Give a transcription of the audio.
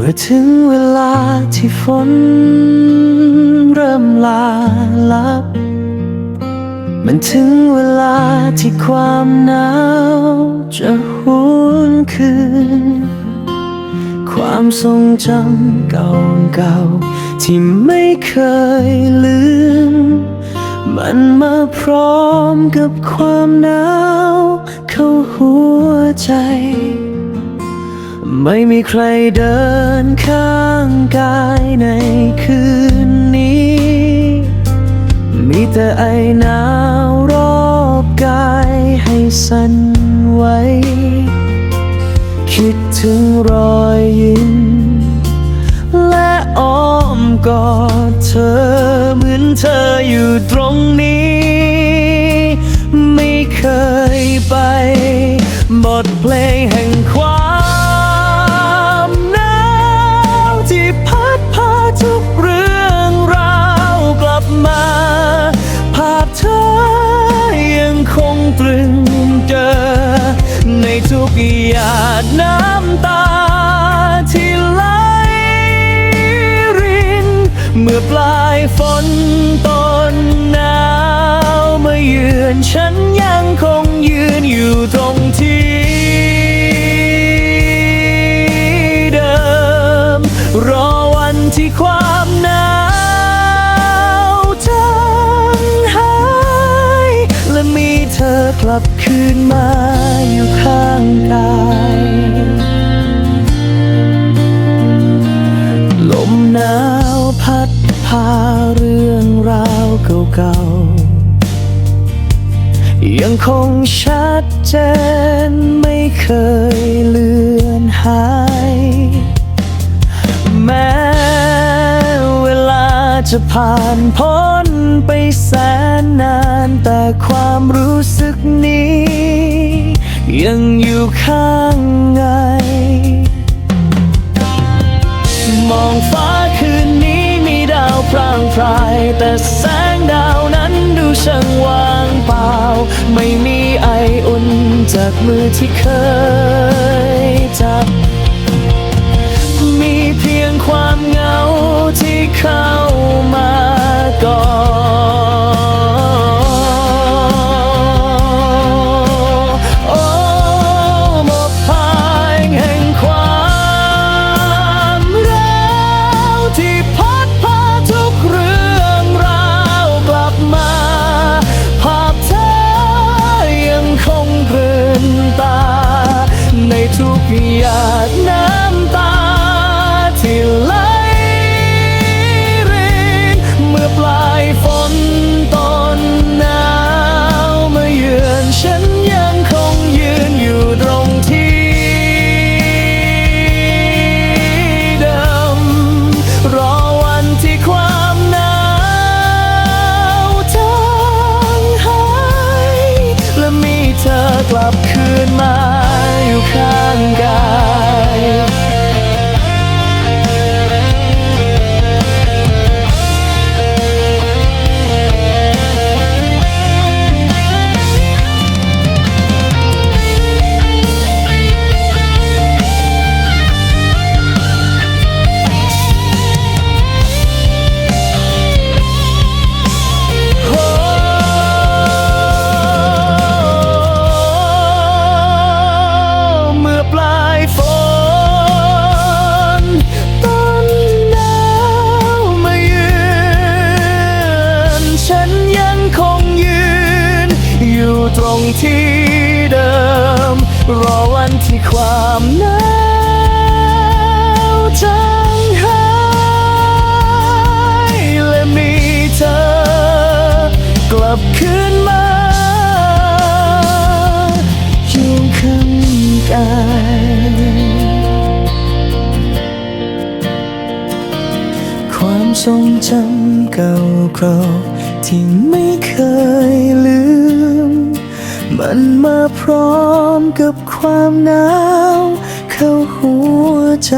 มื่อถึงเวลาที่ฝนเริ่มลาลับ มันถึงเวลาที่ความหนาวจะหวนคืน ความทรงจำเก่าๆที่ไม่เคยลืม มันมาพร้อมกับความหนาวเข้าหัวใจ ไม่มีใครเดินข้างกายในคืนนี้ มีแต่ไอหนาวรอบกายให้สั่นไหวคิดถึงรอยยิ้มและอ้อมกอดเธอเหมือนเธออยู่ตรงนี้ ไม่เคยไป บทเพลงแห่งความ อปลายฝนต้นหนาวมาเยือนฉันยังคงยืนอยู่ตรงที่เดิม รอวันที่ความหนาวจางหาย และมีเธอกลับคืนมาอยู่ข้างกาย เก่า ยังคงชัดเจนไม่เคยเลือนหาย แม้เวลาจะผ่านพ้นไปแสนนานแต่ความรู้สึกนี้ ยังอยู่ข้างในมองฟ้าคืนนี้มีดาวพรางพรายแต่ ช่างว่างเปล่า ไม่มีไออุ่นจากมือที่เคยจับ ตรงที่เดิม รอวันที่ความหนาวจางหายและมีเธอ กลับคืนมาอยู่ข้างกายความทรงจำเก่าๆที่ไม่เคยลืม มันมาพร้อมกับความหนาวเข้าหัวใจ